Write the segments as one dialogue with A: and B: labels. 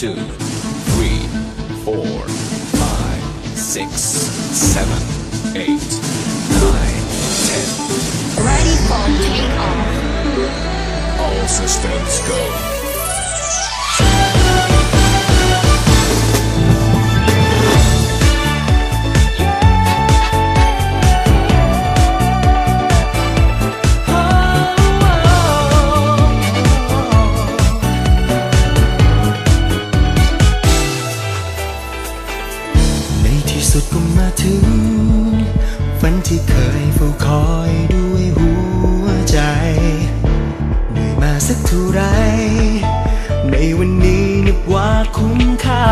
A: two, three, four, five, six, seven, eight, nine, ten.
B: Ready for takeoff.
A: All systems go.
C: สุดก็มาถึงฝันที่เคยเฝ้าคอยด้วยหัวใจเหนื่อยมาสักเท่าไรในวันนี้นับว่าคุ้มค่า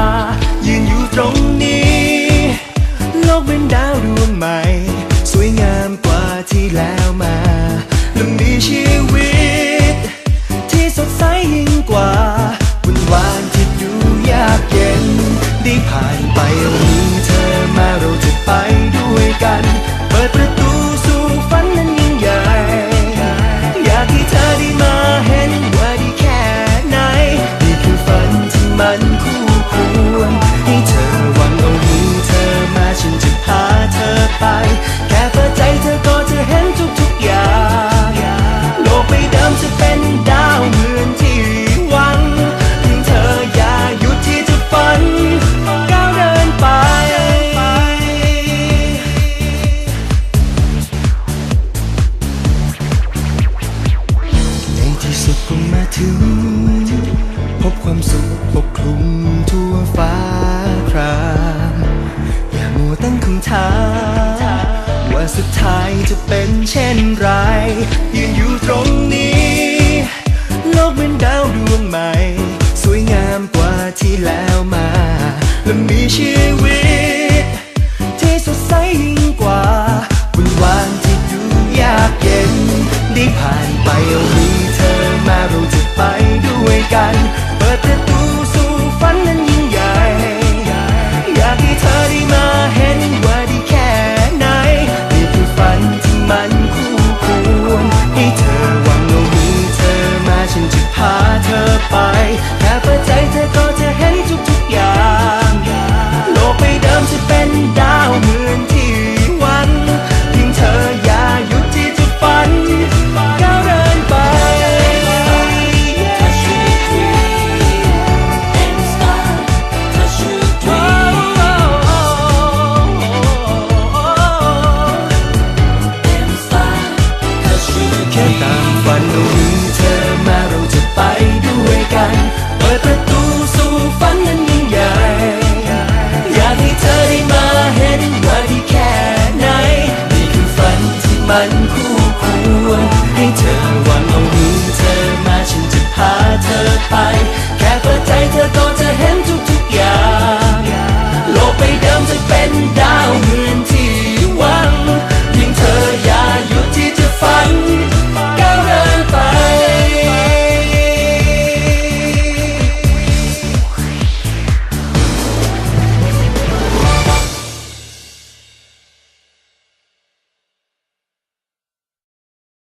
C: ยืนอยู่ตรงนี้ โลกเป็นดาวดวงใหม่ สวยงามกว่าที่แล้วมาและมีชีวิต ที่สดใสยิ่งกว่าวันวานที่ดูยากเย็น ได้ผ่านไปวันนี้ ลุมทั่วฟ้าครามอย่ามัวตั้งคำถามว่าสุดท้ายจะเป็นเช่นไร ยืนอยู่ตรงนี้ โลกเป็นดาวดวงใหม่ สวยงามกว่าที่แล้วมา และมีชีวิต ที่สดใสยิ่งกว่าบุญวานที่ดูยากเย็น ได้ผ่านไปเอามีเธอมาเราจะ I know